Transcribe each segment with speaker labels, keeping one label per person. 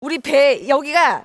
Speaker 1: 우리 배 여기가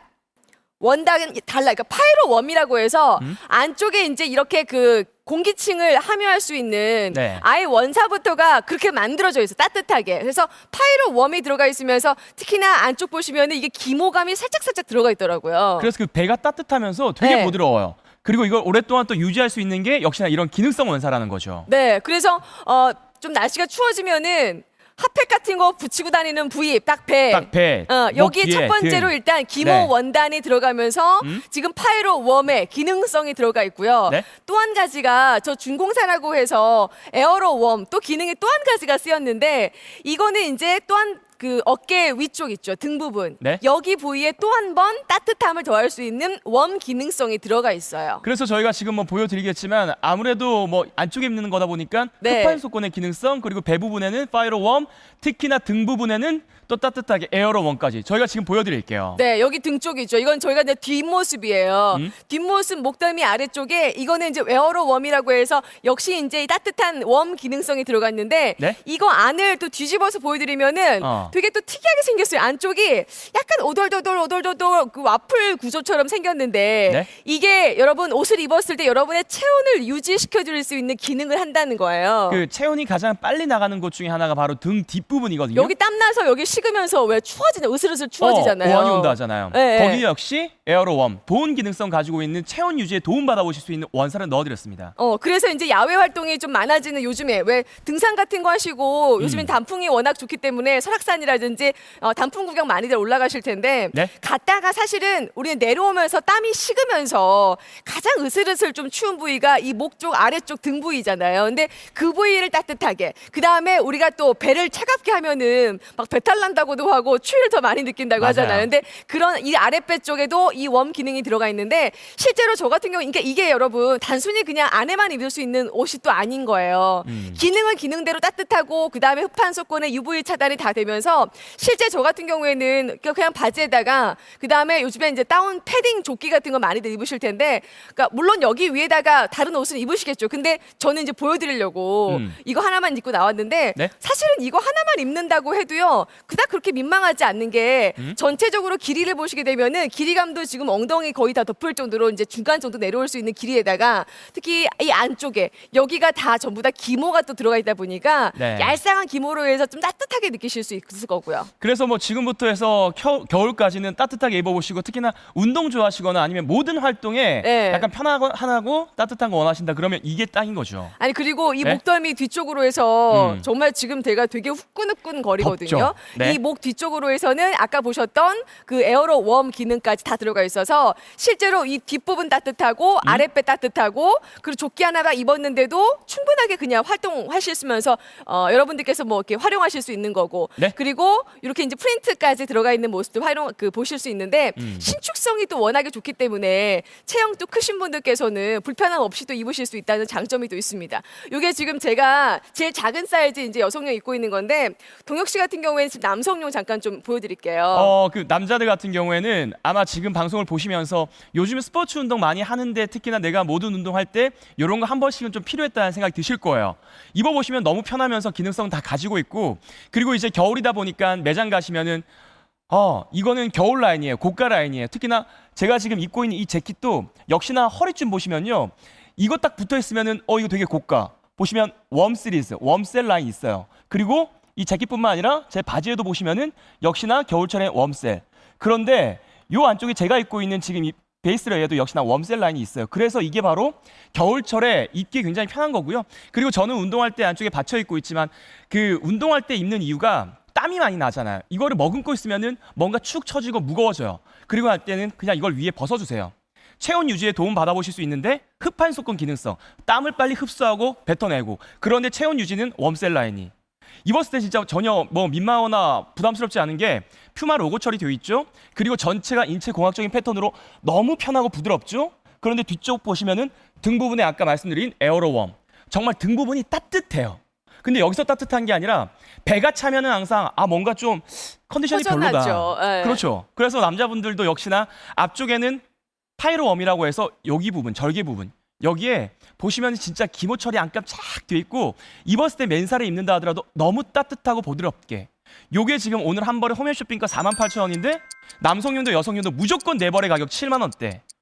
Speaker 1: 원단은 달라. 그러니까 파이로 웜이라고 해서
Speaker 2: 음?
Speaker 1: 안쪽에 이제 이렇게 그 공기층을 함유할 수 있는
Speaker 2: 네.
Speaker 1: 아예 원사부터가 그렇게 만들어져 있어 따뜻하게. 그래서 파이로 웜이 들어가 있으면서 특히나 안쪽 보시면은 이게 기모감이 살짝 살짝 들어가 있더라고요.
Speaker 2: 그래서 그 배가 따뜻하면서 되게
Speaker 1: 네.
Speaker 2: 부드러워요. 그리고 이걸 오랫동안 또 유지할 수 있는 게 역시나 이런 기능성 원사라는 거죠.
Speaker 1: 네, 그래서 어 좀 날씨가 추워지면은 핫팩 같은 거 붙이고 다니는 부위 딱 배.
Speaker 2: 딱 배.
Speaker 1: 어,
Speaker 2: 목
Speaker 1: 여기
Speaker 2: 뒤에,
Speaker 1: 첫 번째로
Speaker 2: 등.
Speaker 1: 일단 기모
Speaker 2: 네.
Speaker 1: 원단이 들어가면서
Speaker 2: 음?
Speaker 1: 지금 파이로 웜의 기능성이 들어가 있고요.
Speaker 2: 네.
Speaker 1: 또한 가지가 저 준공사라고 해서 에어로 웜 또 기능이 또 한 가지가 쓰였는데 이거는 이제 또한 그 어깨 위쪽 있죠 등 부분
Speaker 2: 네.
Speaker 1: 여기 부위에 또 한 번 따뜻함을 더할 수 있는 웜 기능성이 들어가 있어요.
Speaker 2: 그래서 저희가 지금 뭐 보여드리겠지만 아무래도 뭐 안쪽에 입는 거다 보니까
Speaker 1: 네.
Speaker 2: 흡판 속건의 기능성 그리고 배 부분에는 파이로 웜 특히나 등 부분에는 또 따뜻하게 에어로 웜까지 저희가 지금 보여드릴게요.
Speaker 1: 네, 여기 등 쪽이죠. 이건 저희가 이제 뒷모습이에요.
Speaker 2: 음?
Speaker 1: 뒷모습 목덜미 아래쪽에 이거는 이제 웨어로 웜이라고 해서 역시 이제 이 따뜻한 웜 기능성이 들어갔는데
Speaker 2: 네?
Speaker 1: 이거 안을 또 뒤집어서 보여드리면은
Speaker 2: 어.
Speaker 1: 되게 또 특이하게 생겼어요. 안쪽이 약간 오돌도돌 오돌도돌 그 와플 구조처럼 생겼는데
Speaker 2: 네?
Speaker 1: 이게 여러분 옷을 입었을 때 여러분의 체온을 유지시켜 드릴 수 있는 기능을 한다는 거예요.
Speaker 2: 그 체온이 가장 빨리 나가는 곳 중에 하나가 바로 등 뒷부분이거든요.
Speaker 1: 여기 땀 나서 여기 식으면서 왜 추워지냐 으슬으슬 추워지잖아요.
Speaker 2: 어, 오한이 온다 하잖아요.
Speaker 1: 네,
Speaker 2: 거기
Speaker 1: 네.
Speaker 2: 역시 에어로 웜, 보온 기능성 가지고 있는 체온 유지에 도움 받아 보실 수 있는 원사를 넣어드렸습니다.
Speaker 1: 어, 그래서 이제 야외 활동이 좀 많아지는 요즘에 왜 등산 같은 거 하시고
Speaker 2: 음.
Speaker 1: 요즘엔 단풍이 워낙 좋기 때문에 설악산 이라든지 어, 단풍 구경 많이들 올라가실 텐데
Speaker 2: 네.
Speaker 1: 갔다가 사실은 우리는 내려오면서 땀이 식으면서 가장 으슬으슬 좀 추운 부위가 이 목 쪽 아래쪽 등 부위잖아요. 근데 그 부위를 따뜻하게 그 다음에 우리가 또 배를 차갑게 하면은 막 배탈 난다고도 하고 추위를 더 많이 느낀다고
Speaker 2: 맞아요.
Speaker 1: 하잖아요. 근데 그런 이 아랫배 쪽에도 이 웜 기능이 들어가 있는데 실제로 저 같은 경우 그러니까 이게 여러분 단순히 그냥 안에만 입을 수 있는 옷이 또 아닌 거예요.
Speaker 2: 음.
Speaker 1: 기능은 기능대로 따뜻하고 그 다음에 흡판 속건에 UV 차단이 다 되면서 실제 저 같은 경우에는 그냥- 그냥 바지에다가 그 다음에 요즘에 이제 다운 패딩 조끼 같은 거 많이들 입으실 텐데 그러니까 물론 여기 위에다가 다른 옷은 입으시겠죠. 근데 저는 이제 보여드리려고
Speaker 2: 음.
Speaker 1: 이거 하나만 입고 나왔는데
Speaker 2: 네?
Speaker 1: 사실은 이거 하나만 입는다고 해도요 그닥 그렇게 민망하지 않는 게
Speaker 2: 음?
Speaker 1: 전체적으로 길이를 보시게 되면은 길이감도 지금 엉덩이 거의 다 덮을 정도로 이제 중간 정도 내려올 수 있는 길이에다가 특히 이 안쪽에 여기가 다 전부 다 기모가 또 들어가 있다 보니까
Speaker 2: 네.
Speaker 1: 얄쌍한 기모로 해서 좀 따뜻하게 느끼실 수 있을 거고요.
Speaker 2: 그래서 뭐 지금부터 해서 겨, 겨울까지는 따뜻하게 입어보시고 특히나 운동 좋아하시거나 아니면 모든 활동에
Speaker 1: 네.
Speaker 2: 약간 편하고 하나고 따뜻한 거 원하신다 그러면 이게 딱인 거죠.
Speaker 1: 아니 그리고 이
Speaker 2: 네?
Speaker 1: 목덜미 뒤쪽으로 해서
Speaker 2: 음.
Speaker 1: 정말 지금 제가 되게 후끈후끈 거리거든요.
Speaker 2: 네.
Speaker 1: 이목 뒤쪽으로 해서는 아까 보셨던 그 에어로 웜 기능까지 다 들어가 있어서 실제로 이 뒷부분 따뜻하고
Speaker 2: 음?
Speaker 1: 아랫배 따뜻하고 그리고 조끼 하나가 입었는데도 충분하게 그냥 활동하시면서 어, 여러분들께서 뭐 이렇게 활용하실 수 있는 거고
Speaker 2: 네.
Speaker 1: 그리고 이렇게 이제 프린트까지 들어가 있는 모습도 활용 그 보실 수 있는데
Speaker 2: 음.
Speaker 1: 신축성이 또 워낙에 좋기 때문에 체형 도 크신 분들께서는 불편함 없이 또 입으실 수 있다는 장점이 또 있습니다. 이게 지금 제가 제일 작은 사이즈 이제 여성용 입고 있는 건데 동혁 씨 같은 경우에는 지금 남성용 잠깐 좀 보여드릴게요.
Speaker 2: 어, 그 남자들 같은 경우에는 아마 지금 방송을 보시면서 요즘 스포츠 운동 많이 하는데 특히나 내가 모든 운동할 때 이런 거 한 번씩은 좀 필요했다는 생각이 드실 거예요. 입어보시면 너무 편하면서 기능성 다 가지고 있고 그리고 이제 겨울이다 보니까 매장 가시면은 어, 이거는 겨울 라인이에요. 고가 라인이에요. 특히나 제가 지금 입고 있는 이 재킷도 역시나 허리쯤 보시면요. 이거 딱 붙어 있으면은 어, 이거 되게 고가. 보시면 웜 시리즈, 웜셀 라인 있어요. 그리고 이 재킷뿐만 아니라 제 바지에도 보시면은 역시나 겨울철에 웜셀. 그런데 요 안쪽에 제가 입고 있는 지금 이 베이스 레이어도 역시나 웜셀 라인이 있어요. 그래서 이게 바로 겨울철에 입기 굉장히 편한 거고요. 그리고 저는 운동할 때 안쪽에 받쳐 입고 있지만 그 운동할 때 입는 이유가 땀이 많이 나잖아요. 이거를 머금고 있으면은 뭔가 축 처지고 무거워져요. 그리고 할 때는 그냥 이걸 위에 벗어주세요. 체온 유지에 도움 받아보실 수 있는데 흡판 속건 기능성, 땀을 빨리 흡수하고 뱉어내고 그런데 체온 유지는 웜셀 라인이 입었을 때 진짜 전혀 뭐 민망하거나 부담스럽지 않은 게 퓨마 로고 처리되어 있죠. 그리고 전체가 인체 공학적인 패턴으로 너무 편하고 부드럽죠. 그런데 뒤쪽 보시면은 등 부분에 아까 말씀드린 에어로웜 정말 등 부분이 따뜻해요. 근데 여기서 따뜻한 게 아니라 배가 차면은 항상 아 뭔가 좀 컨디션이
Speaker 1: 허전하죠.
Speaker 2: 별로다.
Speaker 1: 예.
Speaker 2: 그렇죠. 그래서 남자분들도 역시나 앞쪽에는 파이로웜이라고 해서 여기 부분, 절개 부분 여기에 보시면 진짜 기모 처리 안감 쫙돼 있고 입었을 때 맨살에 입는다 하더라도 너무 따뜻하고 부드럽게 요게 지금 오늘 한 벌에 홈앤쇼핑가 48,000원인데 남성용도 여성용도 무조건 네 벌의 가격 7만 원대.